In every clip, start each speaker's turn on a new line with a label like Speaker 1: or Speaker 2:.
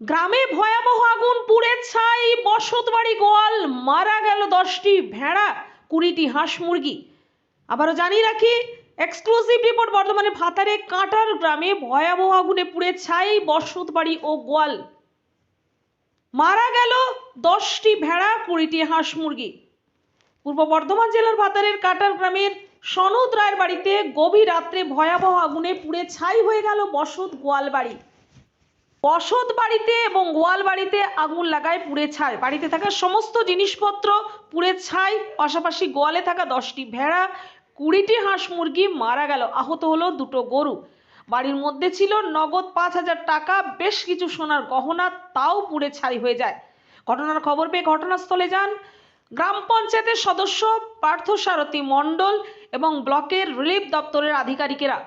Speaker 1: গ্রামে ভয়াবহ আগুন, পুড়ে ছাই বসত বাড়ি গোয়াল, মারা গেল দশটি ভেড়া, কুড়িটি হাঁস মুরগি। আবারও জানিয়ে রাখি এক্সক্লুসিভ রিপোর্ট বর্ধমানে ভাতারে, কাঁটার গ্রামে ভয়াবহ আগুনে পুড়ে ছাই বসত বাড়ি ও গোয়াল। মারা গেল দশটি ভেড়া, কুড়িটি হাঁস মুরগি। পূর্ব বর্ধমান জেলার ভাতারের কাটার গ্রামের সনদ রায়ের বাড়িতে গভীর রাত্রে ভয়াবহ আগুনে পুড়ে ছাই হয়ে গেল বসত গোয়াল বাড়ি। বসত বাড়িতে এবং গোয়াল বাড়িতে আগুন লাগায় পুড়ে ছাই। বাড়িতে থাকা সমস্ত জিনিসপত্র পুড়ে ছাই, পাশাপাশি গোয়ালে থাকা দশটি ভেড়া, কুড়িটি হাঁস মুরগি মারা গেল। আহত হলো দুটো গরু। বাড়ির মধ্যে ছিল নগদ পাঁচ হাজার টাকা, বেশ কিছু সোনার গহনা, তাও পুড়ে ছাই হয়ে যায়। ঘটনার খবর পেয়ে ঘটনাস্থলে যান গ্রাম পঞ্চায়েতের সদস্য পার্থসারথী মণ্ডল এবং ব্লকের রিলিফ দপ্তরের আধিকারিকেরা।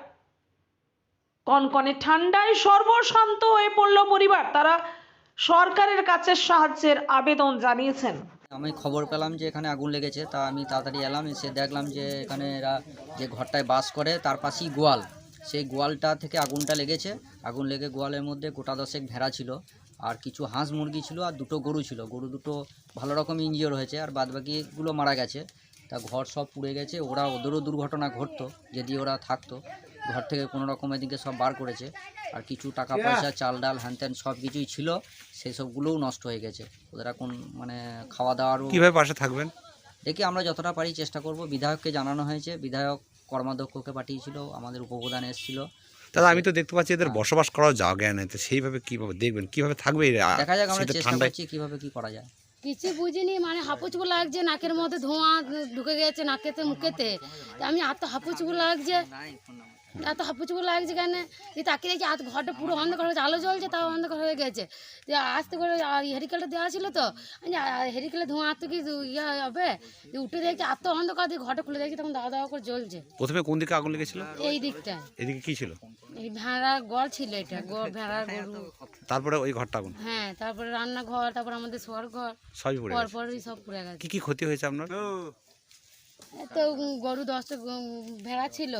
Speaker 1: কনকনে ঠান্ডায় সর্বশান্ত হয়ে পড়ল পরিবার। তারা সরকারের কাছে সাহায্যের আবেদন জানিয়েছেন।
Speaker 2: আমি খবর পেলাম যে এখানে আগুন লেগেছে, তা আমি তাড়াতাড়ি এলাম, এসে দেখলাম যে এখানে এরা যে ঘরটায় বাস করে, তার পাশেই গোয়াল। সেই গোয়ালটা থেকে আগুনটা লেগেছে। আগুন লেগে গোয়ালের মধ্যে গোটা দশেক ভেড়া ছিল, আর কিছু হাঁস মুরগি ছিল, আর দুটো গরু ছিল। গরু দুটো ভালো রকম ইঞ্জিওর হয়েছে, আর বাদবাকিগুলো মারা গেছে। তা ঘর সব পুড়ে গেছে, ওরা ওদেরও দুর্ঘটনা ঘটতো, যদি ওরা থাকতো। ঘর থেকে কোনো রকম এদিকে সব বার করেছে। আর কিছু টাকা পয়সা চাল ডাল হ্যান ত্যান সব কিছুই ছিল সেই সবগুলোও নষ্ট হয়ে গেছে। ওদের এখন মানে খাওয়া দাওয়ারও
Speaker 3: কীভাবে পাশে থাকবেন?
Speaker 2: দেখি আমরা যতটা পারি চেষ্টা করব। বিধায়ককে জানানো হয়েছে। বিধায়ক কর্মাধ্যক্ষকে পাঠিয়েছিল আমাদের উপপ্রধান এসেছিল।
Speaker 3: দাদা আমি তো দেখতে পাচ্ছি এদের বসবাস করার জায়গা নেই। তো সেইভাবে কীভাবে দেখবেন? কীভাবে থাকবে এরা?
Speaker 2: দেখা যাক আমরা চেষ্টা করছি কীভাবে কি করা যায়।
Speaker 4: কিছু বুঝিনি মানে হাপুচুকু লাগছে নাকের মধ্যে ধোঁয়া ঢুকে গেছে নাকেতে মুখেতে। আমি এত হাপুচুকু লাগছে। এত হাপুচুকু লাগছে কেন? দিয়ে তাকিয়ে দেখছি আজ ঘরটা পুরো অন্ধকার হয়েছে আলো জ্বলছে তাও অন্ধকার হয়ে গেছে। দিয়ে আসতে করে হেরিকেলটা দেওয়া ছিল তো হেরিকেলে ধোঁয়া এত কি ইয়ে হবে? দিয়ে উঠে দেখছি এত অন্ধকার দিয়ে ঘরটা খুলে দেখছি তখন দাওয়া দাওয়া করে জ্বলছে।
Speaker 3: প্রথমে কোন দিকে আগুন লেগেছিল?
Speaker 4: এই দিকটায়
Speaker 3: এদিকে কি ছিল?
Speaker 4: এই ভেড়ার গড় ছিল এটা গড় ভেড়ার গরু
Speaker 3: তারপরে ওই ঘরটা আগুন?
Speaker 4: হ্যাঁ তারপরে রান্নাঘর তারপর আমাদের শোয়ার ঘর
Speaker 3: সবই পড়ে
Speaker 4: পরপরই সব পুড়ে গেছে।
Speaker 3: কি কি ক্ষতি হয়েছে আপনার?
Speaker 4: তো গরু দশটা ভেড়া ছিল।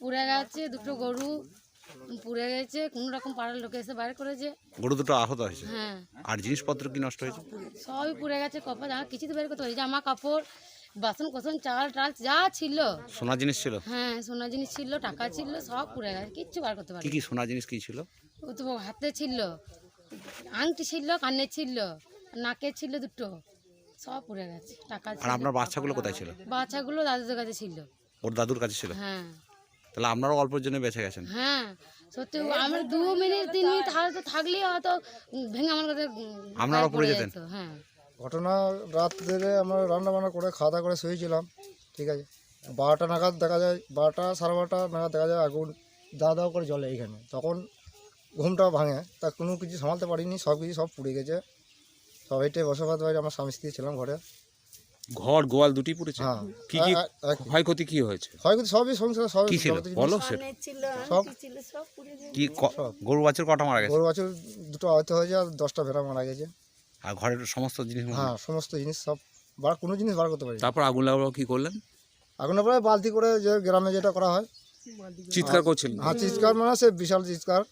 Speaker 4: পুড়ে গেছে দুটো গরু পুড়ে গেছে কোনো রকম পাড়ার লোকে এসে বাইরে করেছে।
Speaker 3: গরু দুটো আহত হয়েছে?
Speaker 4: হ্যাঁ।
Speaker 3: আর জিনিসপত্র কি নষ্ট হয়েছে?
Speaker 4: সবই পুড়ে গেছে কপা জামা কিছু তো বের করতে পারি জামা কাপড় বাসন কোসন চাল টাল যা ছিল।
Speaker 3: সোনা জিনিস ছিল?
Speaker 4: হ্যাঁ সোনা জিনিস ছিল টাকা ছিল সব পুড়ে গেছে কিচ্ছু বার করতে
Speaker 3: কি
Speaker 4: পারি
Speaker 3: কি সোনা জিনিস কি ছিল?
Speaker 4: ও তো হাতে ছিল আংটি ছিল কানে ছিল নাকে ছিল দুটো। সব পুড়ে গেছে। টাকা
Speaker 3: আর আপনার বাচ্চাগুলো কোথায় ছিল?
Speaker 4: বাচ্চাগুলো দাদুদের কাছে ছিল।
Speaker 3: ওর দাদুর কাছে ছিল?
Speaker 4: হ্যাঁ।
Speaker 3: তাহলে আপনারাও অল্পের জন্য বেঁচে গেছেন?
Speaker 4: হ্যাঁ সত্যি আমরা দু মিনিট তিন মিনিট হয়তো থাকলেই হয়তো ভেঙে আমার কাছে
Speaker 3: আপনারাও পুড়ে যেতেন?
Speaker 4: হ্যাঁ।
Speaker 5: ঘটনা রাত্রে আমরা রান্না বান্না করে খাওয়া দাওয়া করে শুয়েছিলাম ঠিক আছে? বারোটা নাগাদ দেখা যায় বারোটা সাড়ে বারোটা নাগাদ দেখা যায় আগুন দাওয়া দাওয়া করে জ্বলে এইখানে তখন ঘুমটা ভাঙে তা কোনো কিছু সামালতে পারিনি সব কিছু সব পুড়ে গেছে। সব এটাই বসবাস বাড়ি আমার স্বামী স্ত্রী ছিলাম ঘরে।
Speaker 6: ঘর গোয়াল দুটি পড়েছে?
Speaker 5: হ্যাঁ।
Speaker 6: কি কি ক্ষয়ক্ষতি কি হয়েছে?
Speaker 5: ক্ষয়ক্ষতি সবই সংসার সবই
Speaker 3: কি ছিল? বলো সেটা।
Speaker 5: সব।
Speaker 3: কি ক- গরু বাছুর কটা মারা গেছে?
Speaker 5: গরু বাছুর দুটো আহত হয়েছে আর দশটা ভেড়া মারা গেছে।
Speaker 3: আর ঘরের সমস্ত জিনিস
Speaker 5: হ্যাঁ সমস্ত জিনিস সব বার কোনো জিনিস বার করতে পারি
Speaker 6: তারপর আগুন লাগল কি করলেন?
Speaker 5: আগুনের পরে বালতি করে যে গ্রামে যেটা করা হয়।
Speaker 6: চিৎকার করছিলেন?
Speaker 5: হ্যাঁ চিৎকার মানে সে বিশাল চিৎকার।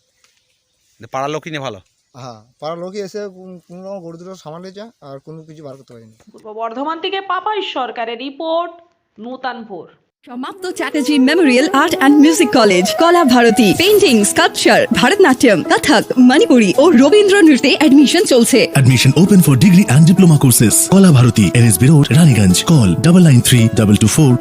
Speaker 3: পাড়ার লোকই নিয়ে ভালো?
Speaker 5: হ্যাঁ পাড়ার লোকই এসে কোনো রকম গরু দুটো সামালিয়েছে আর কোনো কিছু বার করতে পারিনি।
Speaker 1: পূর্ব বর্ধমান থেকে পাপাই সরকারের রিপোর্ট নূতনপুর
Speaker 7: সমাপ্ত Chatterjee memorial art and music college Kala Bharati painting sculpture Bharatanatyam Kathak Manipuri ও রবীন্দ্র নৃত্যে অ্যাডমিশন চলছে।
Speaker 8: Admission open for degree and diploma courses. Kola Bharati, NSB Road, Raniganj call double nine three double two four